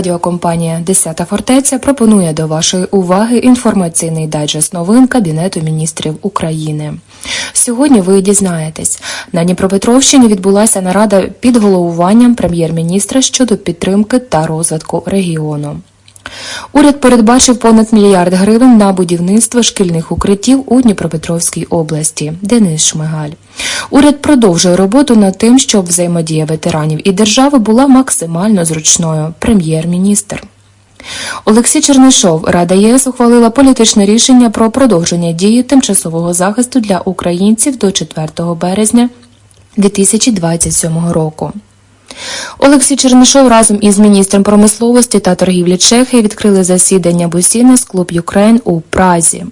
телерадіокомпанія Десята фортеця пропонує до вашої уваги інформаційний дайджест новин Кабінету міністрів України. Сьогодні ви дізнаєтесь, на Дніпропетровщині відбулася нарада під головуванням прем'єр-міністра щодо підтримки та розвитку регіону. Уряд передбачив понад мільярд гривень на будівництво шкільних укриттів у Дніпропетровській області. Денис Шмигаль. Уряд продовжує роботу над тим, щоб взаємодія ветеранів і держави була максимально зручною. Прем'єр-міністр. Олексій Чернишов, Рада ЄС ухвалила політичне рішення про продовження дії тимчасового захисту для українців до 4 березня 2027 року. Олексій Чернишов разом із міністром промисловості та торгівлі Чехії відкрили засідання Бусінес Клуб Юкрейн у Празі.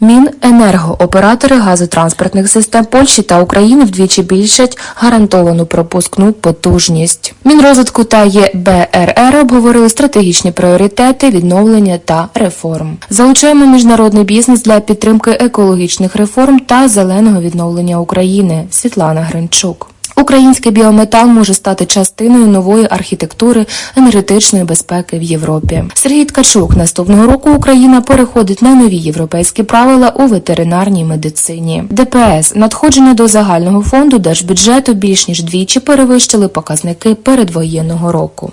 Міненерго оператори газотранспортних систем Польщі та України вдвічі більшать гарантовану пропускну потужність. Мінрозвитку та ЄБРР обговорили стратегічні пріоритети відновлення та реформ. Залучаємо міжнародний бізнес для підтримки екологічних реформ та зеленого відновлення України. Світлана Гринчук. Український біометал може стати частиною нової архітектури енергетичної безпеки в Європі. Сергій Ткачук наступного року Україна переходить на нові європейські правила у ветеринарній медицині. ДПС надходження до загального фонду держбюджету більш ніж двічі перевищили показники передвоєнного року.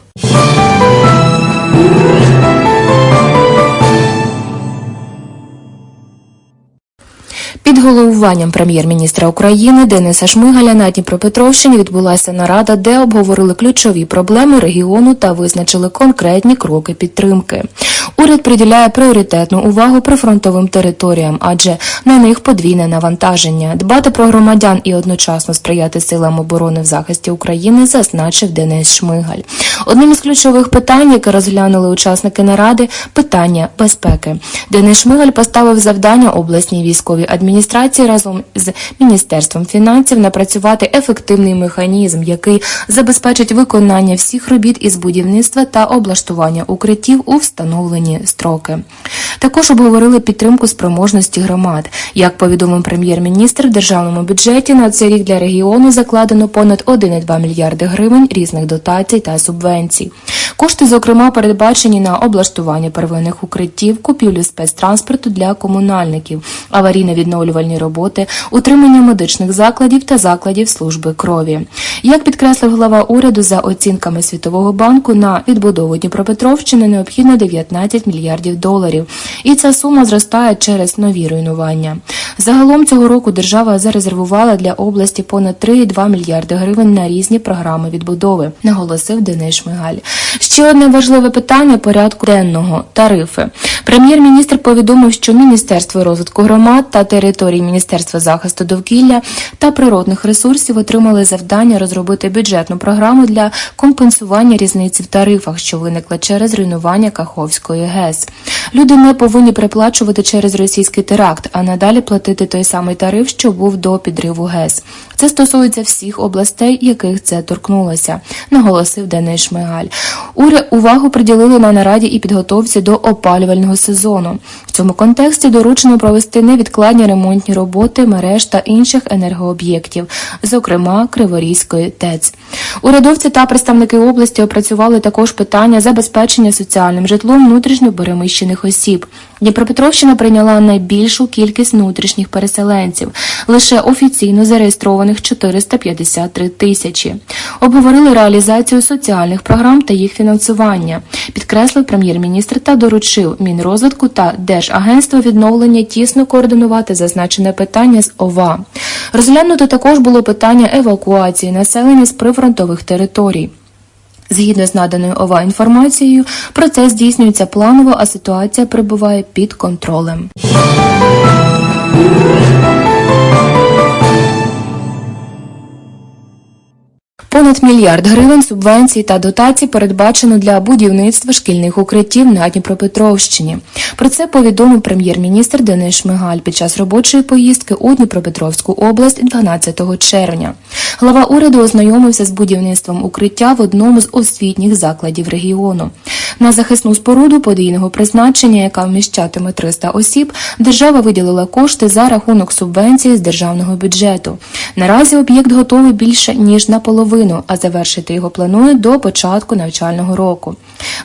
Під головуванням прем'єр-міністра України Дениса Шмигаля на Дніпропетровщині відбулася нарада, де обговорили ключові проблеми регіону та визначили конкретні кроки підтримки. Уряд приділяє пріоритетну увагу прифронтовим територіям, адже на них подвійне навантаження. Дбати про громадян і одночасно сприяти силам оборони в захисті України, зазначив Денис Шмигаль. Одним із ключових питань, яке розглянули учасники наради, питання безпеки. Денис Шмигаль поставив завдання обласній військовій адміністрації разом з міністерством фінансів напрацювати ефективний механізм, який забезпечить виконання всіх робіт із будівництва та облаштування укриттів у встановлені строки. Також обговорили підтримку спроможності громад. Як повідомив прем'єр-міністр, в державному бюджеті на цей рік для регіону закладено понад 1,2 мільярди гривень різних дотацій та субвенцій. Кошти, зокрема, передбачені на облаштування первинних укриттів, купівлю спецтранспорту для комунальників, аварійно-відновлювальні роботи, утримання медичних закладів та закладів служби крові. Як підкреслив глава уряду, за оцінками Світового банку на відбудову Дніпропетровщини необхідно 19 мільярдів доларів, і ця сума зростає через нові руйнування. Загалом цього року держава зарезервувала для області понад 3,2 мільярди гривень на різні програми відбудови, наголосив Денис Шмигаль. Ще одне важливе питання порядку денного тарифи. Прем'єр-міністр повідомив, що Міністерство розвитку громад та територій Міністерства захисту довкілля та природних ресурсів отримали завдання розробити бюджетну програму для компенсування різниці в тарифах, що виникла через руйнування Каховської ГЕС. Люди не повинні переплачувати через російський теракт, а надалі платити той самий тариф, що був до підриву ГЕС. Це стосується всіх областей, яких це торкнулося, наголосив Денис Шмигаль. Уряд увагу приділили на нараді і підготовці до опалювального сезону. Цьому контексті доручено провести невідкладні ремонтні роботи мереж та інших енергооб'єктів, зокрема Криворізької ТЕЦ. Урядовці та представники області опрацювали також питання забезпечення соціальним житлом внутрішньо переміщених осіб. Дніпропетровщина прийняла найбільшу кількість внутрішніх переселенців, лише офіційно зареєстрованих 453 тисячі. Обговорили реалізацію соціальних програм та їх фінансування, підкреслив прем'єр-міністр та доручив Мінрозвитку та Держагентство відновлення тісно координувати зазначене питання з ОВА. Розглянуто також було питання евакуації населення з прифронтових територій. Згідно з наданою ОВА інформацією, процес здійснюється планово, а ситуація перебуває під контролем. Понад мільярд гривень субвенцій та дотацій передбачено для будівництва шкільних укриттів на Дніпропетровщині. Про це повідомив прем'єр-міністр Денис Шмигаль під час робочої поїздки у Дніпропетровську область 12 червня. Глава уряду ознайомився з будівництвом укриття в одному з освітніх закладів регіону. На захисну споруду подвійного призначення, яка вміщатиме 300 осіб, держава виділила кошти за рахунок субвенції з державного бюджету. Наразі об'єкт готовий більше ніж наполовину, а завершити його планують до початку навчального року.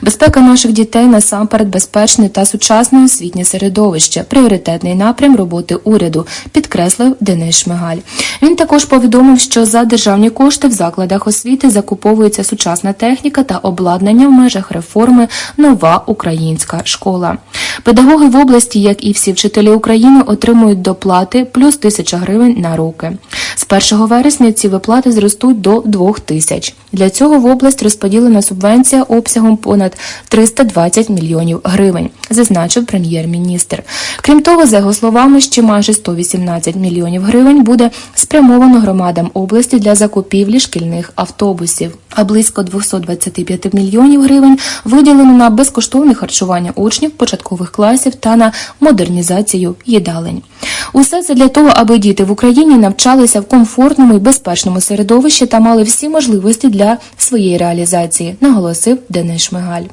Безпека наших дітей насамперед безпечне та сучасне освітнє середовище, пріоритетний напрям роботи уряду, підкреслив Денис Шмигаль. Він також повідомив, що за державні кошти в закладах освіти закуповується сучасна техніка та обладнання в межах реформи Нова українська школа. Педагоги в області, як і всі вчителі України, отримують доплати плюс тисяча гривень на руки. З 1 вересня ці виплати зростуть до 2 тисяч. Для цього в область розподілена субвенція обсягом понад 320 мільйонів гривень, зазначив прем'єр-міністр. Крім того, за його словами, ще майже 118 мільйонів гривень буде спрямовано громадам області для закупівлі шкільних автобусів. А близько 225 мільйонів гривень виділено на безкоштовне харчування учнів початкових класів та на модернізацію їдалень. Усе це для того, аби діти в Україні навчалися в комфортному і безпечному середовищі та мали всі можливості для своєї реалізації, наголосив Денис Шмигаль.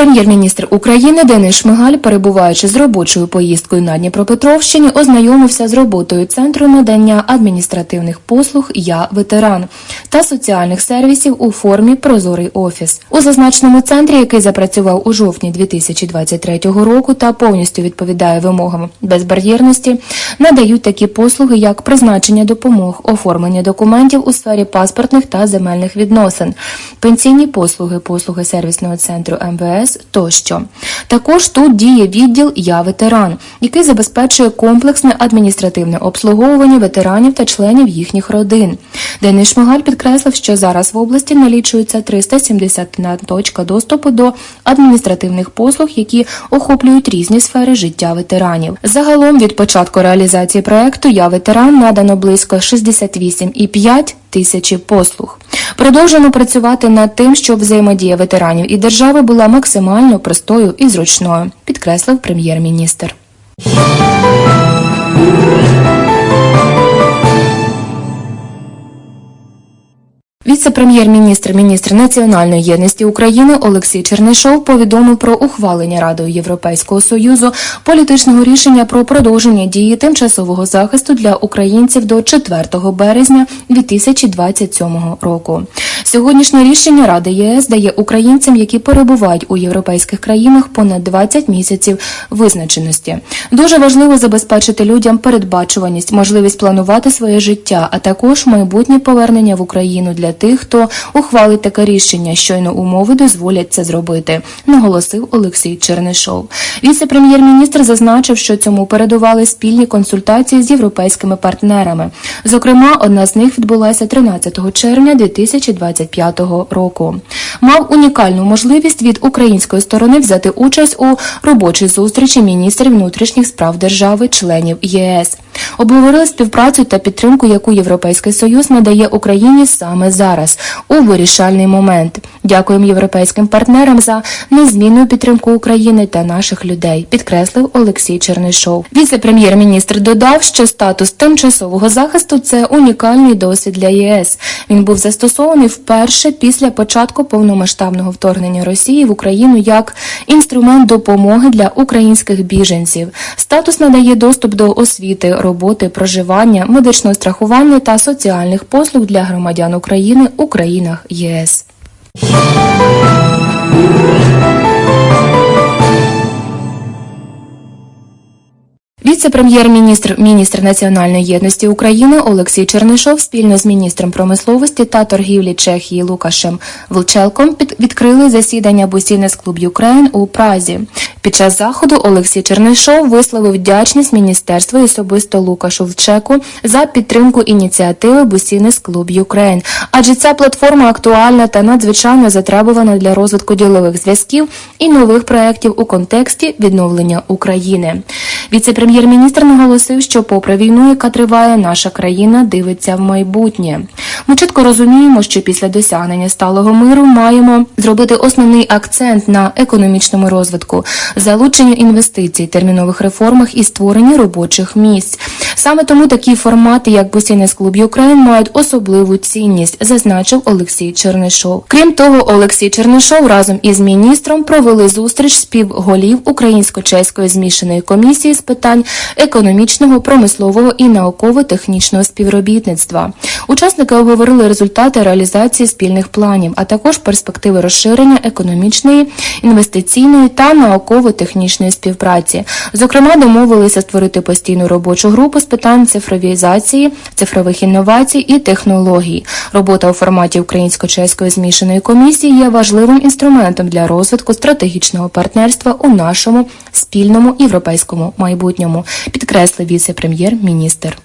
Прем'єр-міністр України Денис Шмигаль, перебуваючи з робочою поїздкою на Дніпропетровщині, ознайомився з роботою центру надання адміністративних послуг Я ветеран та соціальних сервісів у формі Прозорий офіс у зазначеному центрі, який запрацював у жовтні 2023 року та повністю відповідає вимогам безбар'єрності, надають такі послуги, як призначення допомог, оформлення документів у сфері паспортних та земельних відносин, пенсійні послуги, послуги сервісного центру МВС тощо. Також тут діє відділ Я ветеран, який забезпечує комплексне адміністративне обслуговування ветеранів та членів їхніх родин. Денис Шмигаль підкреслив, що зараз в області налічується 371 точка доступу до адміністративних послуг, які охоплюють різні сфери життя ветеранів. Загалом від початку реалізації проекту Я ветеран надано близько 68,5 тисячі послуг. Продовжуємо працювати над тим, щоб взаємодія ветеранів і держави була максимально простою і зручною, підкреслив прем'єр-міністр. Віце-прем'єр-міністр, міністр національної єдності України Олексій Чернишов повідомив про ухвалення Радою Європейського союзу політичного рішення про продовження дії тимчасового захисту для українців до 4 березня 2027 року. Сьогоднішнє рішення Ради ЄС дає українцям, які перебувають у європейських країнах, понад 20 місяців визначеності. Дуже важливо забезпечити людям передбачуваність, можливість планувати своє життя, а також майбутнє повернення в Україну для тих, хто ухвалить таке рішення. Щойно умови дозволять це зробити, наголосив Олексій Чернишов. Віце-прем'єр-міністр зазначив, що цьому передували спільні консультації з європейськими партнерами. Зокрема, одна з них відбулася 13 червня 2025 року. Мав унікальну можливість від української сторони взяти участь у робочій зустрічі міністрів внутрішніх справ держави, членів ЄС. Обговорили співпрацю та підтримку, яку Європейський Союз надає Україні саме зараз, у вирішальний момент. Дякуємо європейським партнерам за незмінну підтримку України та наших людей, підкреслив Олексій Чернишов. Віце-прем'єр-міністр додав, що статус тимчасового захисту це унікальний досвід для ЄС. Він був застосований вперше після початку повномасштабного вторгнення Росії в Україну як інструмент допомоги для українських біженців. Статус надає доступ до освіти, роботи, проживання, медичного страхування та соціальних послуг для громадян України у країнах ЄС. Віце-прем'єр-міністр, міністр національної єдності України Олексій Чернишов спільно з міністром промисловості та торгівлі Чехії Лукашем Волчелком відкрили засідання Бусінес Клуб Юкрейн у Празі. Під час заходу Олексій Чернишов висловив вдячність міністерству і особисто Лукашу Вчеку за підтримку ініціативи Бусінес Клуб Юкрейн, адже ця платформа актуальна та надзвичайно затребувана для розвитку ділових зв'язків і нових проєктів у контексті відновлення України. Віце-прем'єр-міністр наголосив, що попри війну, яка триває, наша країна дивиться в майбутнє. Ми чітко розуміємо, що після досягнення сталого миру маємо зробити основний акцент на економічному розвитку, залученню інвестицій, термінових реформах і створенні робочих місць. Саме тому такі формати, як Бусінес Клуб Юкрейн, мають особливу цінність, зазначив Олексій Чернишов. Крім того, Олексій Чернишов разом із міністром провели зустріч співголів українсько-чеської змішаної комісії з питань економічного, промислового і науково-технічного співробітництва. Учасники обговорили результати реалізації спільних планів, а також перспективи розширення економічної, інвестиційної та науково-технічної співпраці. Зокрема, домовилися створити постійну робочу групу з питань цифровізації, цифрових інновацій і технологій. Робота у форматі українсько-чеської змішаної комісії є важливим інструментом для розвитку стратегічного партнерства у нашому спільному європейському майбутньому, підкреслив віце-прем'єр-міністр.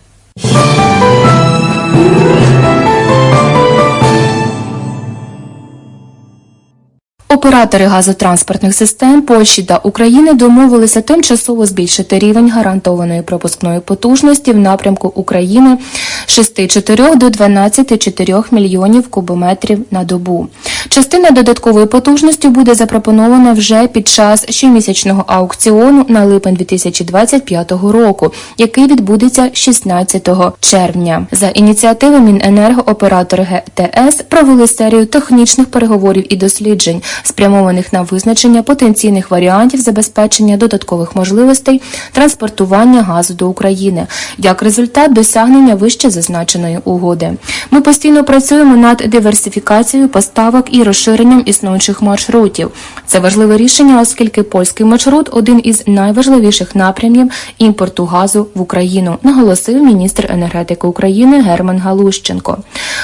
Оператори газотранспортних систем Польщі та України домовилися тимчасово збільшити рівень гарантованої пропускної потужності в напрямку України з 6,4 до 12,4 мільйонів кубометрів на добу. Частина додаткової потужності буде запропонована вже під час щомісячного аукціону на липень 2025 року, який відбудеться 16 червня. За ініціативи Міненерго оператори ГТС провели серію технічних переговорів і досліджень, спрямованих на визначення потенційних варіантів забезпечення додаткових можливостей транспортування газу до України як результат досягнення вище зазначеної угоди. Ми постійно працюємо над диверсифікацією поставок і розширенням існуючих маршрутів. Це важливе рішення, оскільки польський маршрут один із найважливіших напрямів імпорту газу в Україну, наголосив міністр енергетики України Герман Галущенко.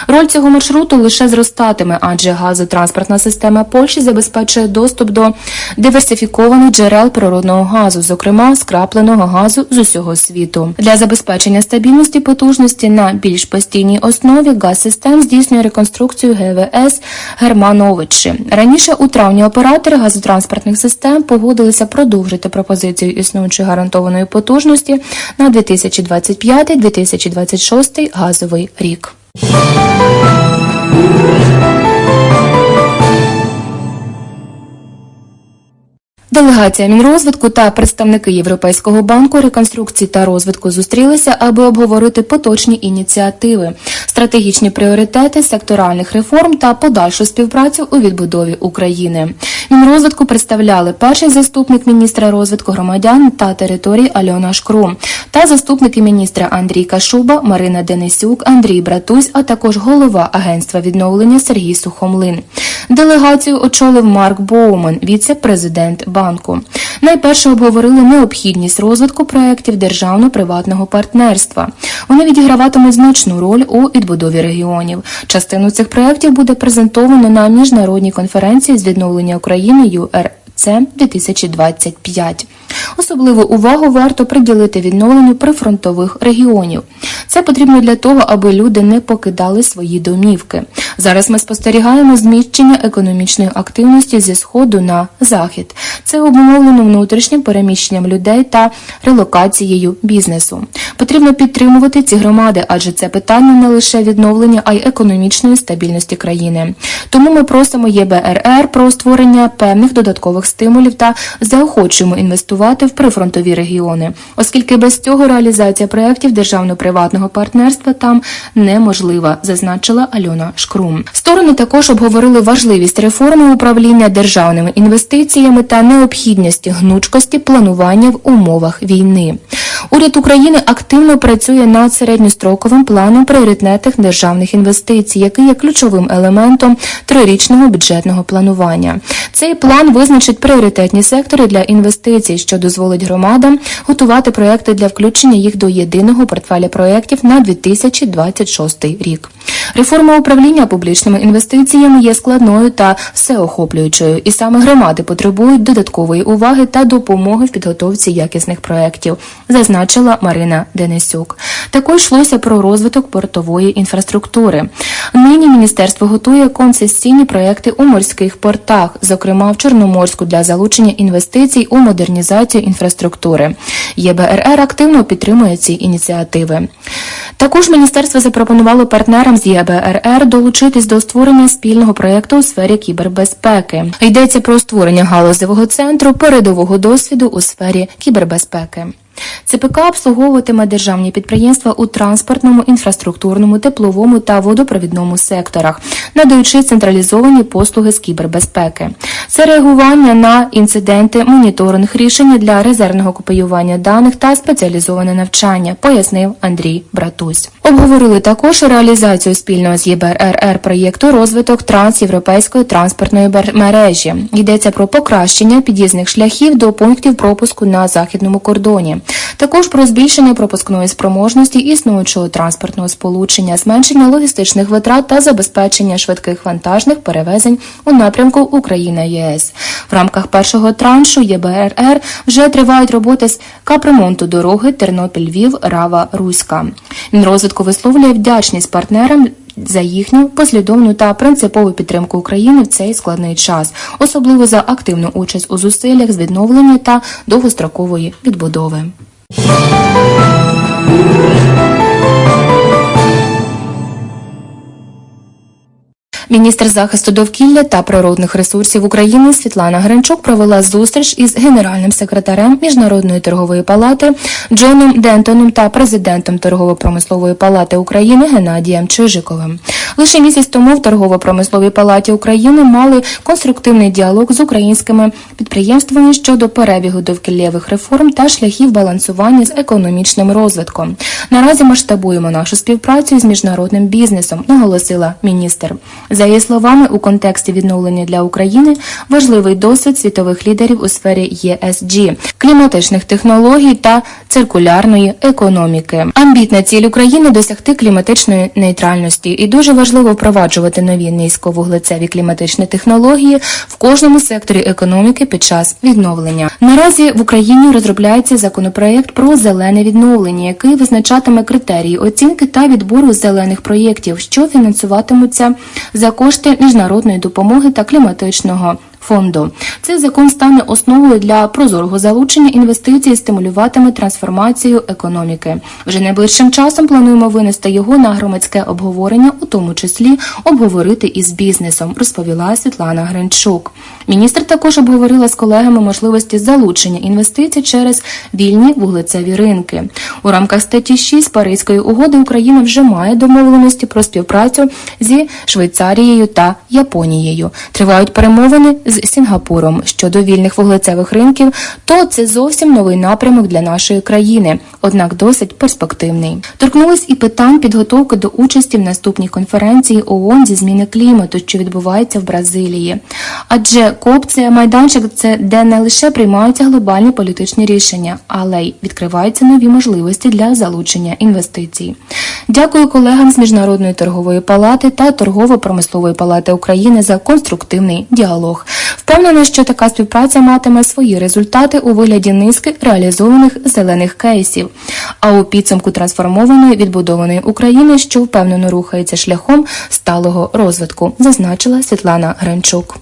Роль цього маршруту лише зростатиме, адже газотранспортна система Польщі забезпечує доступ до диверсифікованих джерел природного газу, зокрема скрапленого газу з усього світу. Для забезпечення стабільності потужності на більш постійній основі газсистем здійснює реконструкцію ГВС Германовичі. Раніше у травні оператори газотранспортних систем погодилися продовжити пропозицію існуючої гарантованої потужності на 2025-2026 газовий рік. Делегація Мінрозвитку та представники Європейського банку реконструкції та розвитку зустрілися, аби обговорити поточні ініціативи, стратегічні пріоритети секторальних реформ та подальшу співпрацю у відбудові України. Мінрозвитку представляли перший заступник міністра розвитку громадян та територій Альона Шкрум та заступники міністра Андрій Кашуба, Марина Денисюк, Андрій Братусь, а також голова агентства відновлення Сергій Сухомлин. Делегацію очолив Марк Боуман, віце-президент банку. Найперше обговорили необхідність розвитку проєктів державно-приватного партнерства. Вони відіграватимуть значну роль у відбудові регіонів. Частину цих проєктів буде презентовано на міжнародній конференції з відновлення України ЮРЦ Це 2025. Особливу увагу варто приділити відновленню прифронтових регіонів. Це потрібно для того, аби люди не покидали свої домівки. Зараз ми спостерігаємо зміщення економічної активності зі сходу на захід. Це обумовлено внутрішнім переміщенням людей та релокацією бізнесу. Потрібно підтримувати ці громади, адже це питання не лише відновлення, а й економічної стабільності країни. Тому ми просимо ЄБРР про створення певних додаткових стимулів та заохочуємо інвестувати в прифронтові регіони, оскільки без цього реалізація проєктів державно-приватного партнерства там неможлива, зазначила Альона Шкрум. Сторони також обговорили важливість реформи управління державними інвестиціями та необхідність гнучкості планування в умовах війни. Уряд України активно працює над середньостроковим планом пріоритетних державних інвестицій, який є ключовим елементом трирічного бюджетного планування. Цей план визначить пріоритетні сектори для інвестицій, що дозволить громадам готувати проекти для включення їх до єдиного портфеля проєктів на 2026 рік. Реформа управління публічними інвестиціями є складною та всеохоплюючою, і саме громади потребують додаткової уваги та допомоги в підготовці якісних проєктів, зазначила Марина Денисюк. Також йшлося про розвиток портової інфраструктури. Нині міністерство готує концесійні проекти у морських портах, зокрема в Чорноморську для залучення інвестицій у модернізацію інфраструктури. ЄБРР активно підтримує ці ініціативи. Також міністерство запропонувало партнерам з ЄБРР долучитись до створення спільного проєкту у сфері кібербезпеки. Йдеться про створення галузевого центру передового досвіду у сфері кібербезпеки. ЦПК обслуговуватиме державні підприємства у транспортному, інфраструктурному, тепловому та водопровідному секторах, надаючи централізовані послуги з кібербезпеки. Це реагування на інциденти, моніторинг, рішення для резервного копіювання даних та спеціалізоване навчання, пояснив Андрій Братусь. Обговорили також реалізацію спільного з ЄБРР проєкту розвиток трансєвропейської транспортної мережі. Йдеться про покращення під'їзних шляхів до пунктів пропуску на західному кордоні. Також про збільшення пропускної спроможності існуючого транспортного сполучення, зменшення логістичних витрат та забезпечення швидких вантажних перевезень у напрямку Україна ЄС. В рамках першого траншу ЄБРР вже тривають роботи з капремонту дороги Тернопіль-Львів, Рава, Руська. Мінрозвитку висловлює вдячність партнерам за їхню послідовну та принципову підтримку України в цей складний час, особливо за активну участь у зусиллях з відновлення та довгострокової відбудови. Міністр захисту довкілля та природних ресурсів України Світлана Гринчук провела зустріч із генеральним секретарем Міжнародної торгової палати Джоном Дентоном та президентом торгово-промислової палати України Геннадієм Чижиковим. Лише місяць тому в торгово-промисловій палаті України мали конструктивний діалог з українськими підприємствами щодо перебігу довкіллєвих реформ та шляхів балансування з економічним розвитком. Наразі масштабуємо нашу співпрацю з міжнародним бізнесом, наголосила міністр. За її словами, у контексті відновлення для України важливий досвід світових лідерів у сфері ESG, кліматичних технологій та циркулярної економіки. Амбітна ціль України досягти кліматичної нейтральності і дуже важливо впроваджувати нові низьковуглецеві кліматичні технології в кожному секторі економіки під час відновлення. Наразі в Україні розробляється законопроект про зелене відновлення, який визначатиме критерії оцінки та відбору зелених проєктів, що фінансуватимуться за кошти міжнародної допомоги та кліматичного. Фонду цей закон стане основою для прозорого залучення інвестицій, і стимулюватиме трансформацію економіки. Вже найближчим часом плануємо винести його на громадське обговорення, у тому числі обговорити із бізнесом, розповіла Світлана Гринчук. Міністр також обговорила з колегами можливості залучення інвестицій через вільні вуглецеві ринки. У рамках статті 6 Паризької угоди Україна вже має домовленості про співпрацю зі Швейцарією та Японією. Тривають перемовини з Сінгапуром щодо вільних вуглецевих ринків, то це зовсім новий напрямок для нашої країни, однак досить перспективний. Торкнулись і питань підготовки до участі в наступній конференції ООН зі зміни клімату, що відбувається в Бразилії. Адже КОП це майданчик, це де не лише приймаються глобальні політичні рішення, але й відкриваються нові можливості для залучення інвестицій. Дякую колегам з міжнародної торгової палати та торгово-промислової палати України за конструктивний діалог. Впевнена, що така співпраця матиме свої результати у вигляді низки реалізованих зелених кейсів, а у підсумку трансформованої відбудованої України, що впевнено рухається шляхом сталого розвитку, зазначила Світлана Гринчук.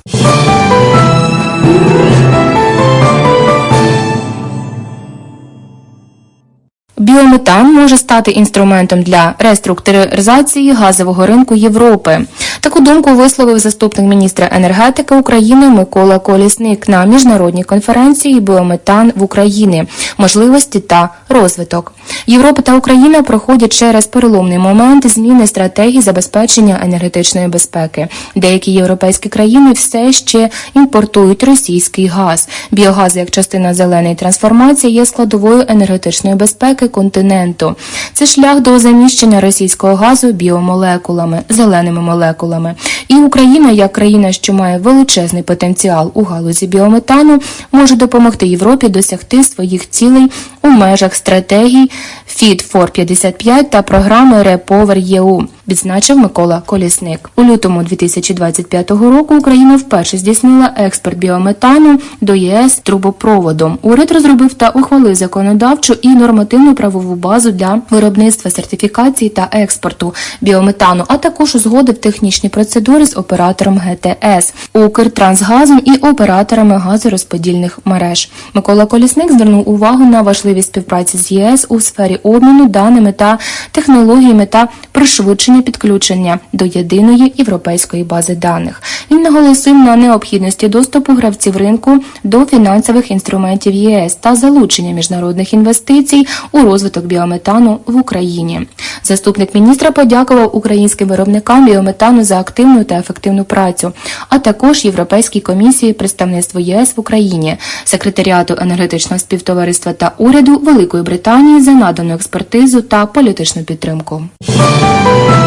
Біометан може стати інструментом для реструктуризації газового ринку Європи. Таку думку висловив заступник міністра енергетики України Микола Колісник на міжнародній конференції Біометан в Україні, можливості та розвиток. Європа та Україна проходять через переломний момент зміни стратегії забезпечення енергетичної безпеки. Деякі європейські країни все ще імпортують російський газ. Біогаз як частина зеленої трансформації є складовою енергетичної безпеки континенту. Це шлях до заміщення російського газу біомолекулами, зеленими молекулами. І Україна, як країна, що має величезний потенціал у галузі біометану, може допомогти Європі досягти своїх цілей у межах стратегій Fit for 55 та програми Repower EU. Відзначив Микола Колісник. У лютому 2025 року Україна вперше здійснила експорт біометану до ЄС трубопроводом. Уряд розробив та ухвалив законодавчу і нормативну правову базу для виробництва сертифікації та експорту біометану, а також узгодив технічні процедури з оператором ГТС, Укртрансгазом і операторами газорозподільних мереж. Микола Колісник звернув увагу на важливість співпраці з ЄС у сфері обміну даними та технологіями та пришвидшення підключення до єдиної європейської бази даних. Він наголосив на необхідності доступу гравців ринку до фінансових інструментів ЄС та залучення міжнародних інвестицій у розвиток біометану в Україні. Заступник міністра подякував українським виробникам біометану за активну та ефективну працю, а також Європейській комісії представництву ЄС в Україні, секретаріату енергетичного співтовариства та уряду Великої Британії за надану експертизу та політичну підтримку.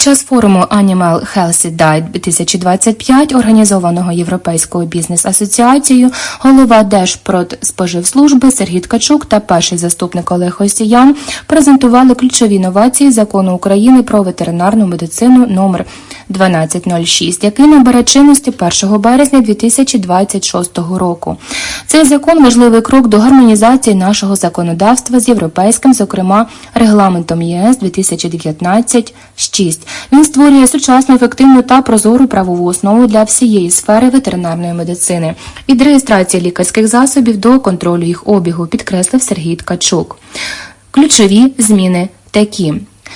Час форуму Animal Healthy Diet 2025, організованого Європейською бізнес-асоціацією, голова Держпродспоживслужби Сергій Ткачук та перший заступник Олег Осіян презентували ключові новації закону України про ветеринарну медицину номер 1206, який набере чинності 1 березня 2026 року. Цей закон важливий крок до гармонізації нашого законодавства з європейським, зокрема регламентом ЄС 2019-6. Він створює сучасну, ефективну та прозору правову основу для всієї сфери ветеринарної медицини від реєстрації лікарських засобів до контролю їх обігу, підкреслив Сергій Ткачук. Ключові зміни такі: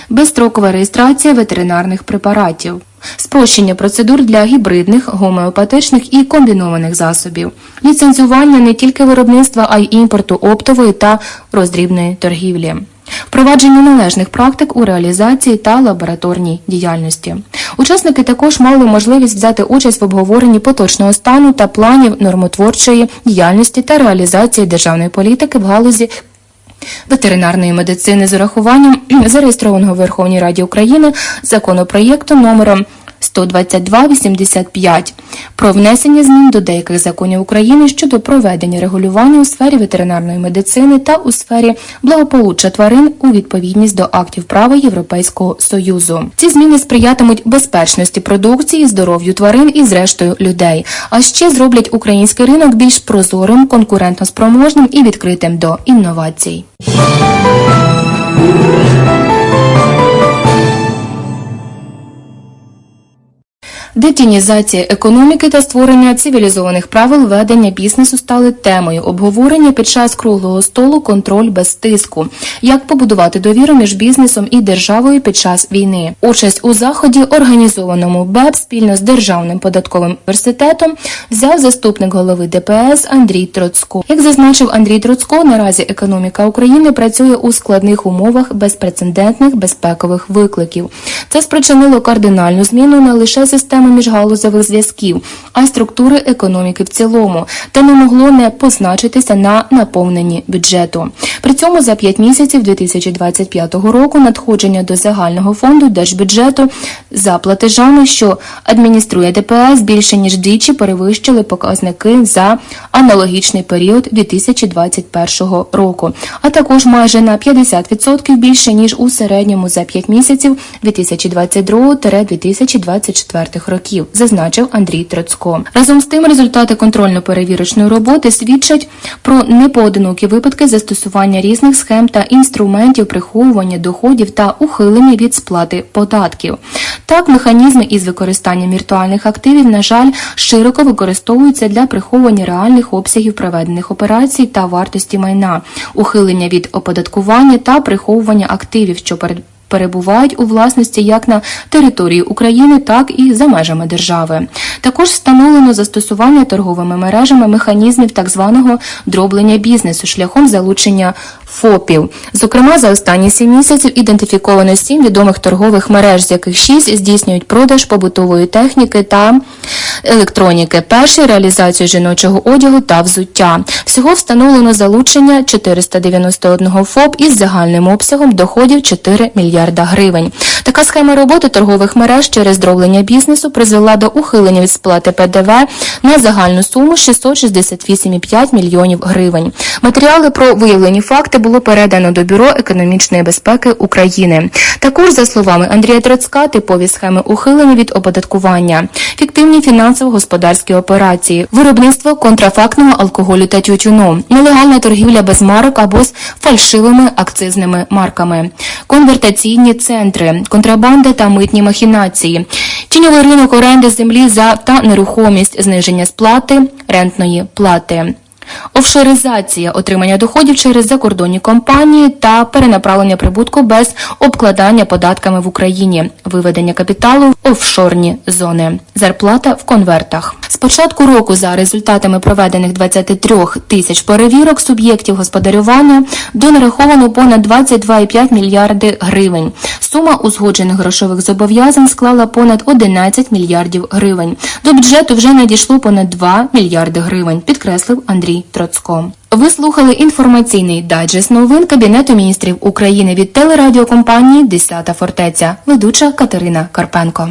безстрокова реєстрація ветеринарних препаратів. Спрощення процедур для гібридних, гомеопатичних і комбінованих засобів, ліцензування не тільки виробництва, а й імпорту оптової та роздрібної торгівлі, впровадження належних практик у реалізації та лабораторній діяльності. Учасники також мали можливість взяти участь в обговоренні поточного стану та планів нормотворчої діяльності та реалізації державної політики в галузі ветеринарної медицини з урахуванням зареєстрованого в Верховній Раді України законопроєкту номером 12285 про внесення змін до деяких законів України щодо проведення регулювання у сфері ветеринарної медицини та у сфері благополуччя тварин у відповідність до актів права Європейського союзу. Ці зміни сприятимуть безпечності продукції, здоров'ю тварин і зрештою людей, а ще зроблять український ринок більш прозорим, конкурентоспроможним і відкритим до інновацій. Детінізація економіки та створення цивілізованих правил ведення бізнесу стали темою обговорення під час круглого столу контроль без тиску. Як побудувати довіру між бізнесом і державою під час війни? Участь у заході, організованому БЕП спільно з Державним податковим університетом, взяв заступник голови ДПС Андрій Троцько. Як зазначив Андрій Троцько, наразі економіка України працює у складних умовах безпрецедентних безпекових викликів. Це спричинило кардинальну зміну не лише системи міжгалузевих зв'язків, а й структури економіки в цілому, та не могло не позначитися на наповненні бюджету. При цьому за 5 місяців 2025 року надходження до загального фонду держбюджету за платежами, що адмініструє ДПС, більше ніж двічі перевищили показники за аналогічний період 2021 року, а також майже на 50% більше ніж у середньому за 5 місяців 2022-2024 років, зазначив Андрій Троцько. Разом з тим, результати контрольно-перевірочної роботи свідчать про непоодинокі випадки застосування різних схем та інструментів приховування доходів та ухилення від сплати податків. Так, механізми із використанням віртуальних активів, на жаль, широко використовуються для приховування реальних обсягів проведених операцій та вартості майна, ухилення від оподаткування та приховування активів, що перед перебувають у власності як на території України, так і за межами держави. Також встановлено застосування торговими мережами механізмів так званого дроблення бізнесу шляхом залучення ФОПів. Зокрема, за останні сім місяців ідентифіковано сім відомих торгових мереж, з яких шість здійснюють продаж побутової техніки та електроніки, перший реалізацію жіночого одягу та взуття. Всього встановлено залучення 491 ФОП із загальним обсягом доходів 4 мільярда гривень. Така схема роботи торгових мереж через дроблення бізнесу призвела до ухилення від сплати ПДВ на загальну суму 668,5 мільйонів гривень. Матеріали про виявлені факти було передано до Бюро економічної безпеки України. Також, за словами Андрія Троцка, типові схеми ухилення від оподаткування, фіктивні фінансово-господарські операції, виробництво контрафактного алкоголю та тютюну, нелегальна торгівля без марок або з фальшивими акцизними марками, конвертаційні центри, контрабанда та митні махінації, тіньовий ринок оренди землі за та нерухомість, зниження сплати рентної плати. Офшоризація отримання доходів через закордонні компанії та перенаправлення прибутку без обкладання податками в Україні, виведення капіталу в офшорні зони, зарплата в конвертах. З початку року за результатами проведених 23 тисяч перевірок суб'єктів господарювання донараховано понад 22,5 мільярди гривень. Сума узгоджених грошових зобов'язань склала понад 11 мільярдів гривень. До бюджету вже надійшло понад 2 мільярди гривень, підкреслив Андрій Троцко. Ви слухали інформаційний дайджест новин Кабінету міністрів України від телерадіокомпанії «Десята фортеця. Ведуча Катерина Карпенко.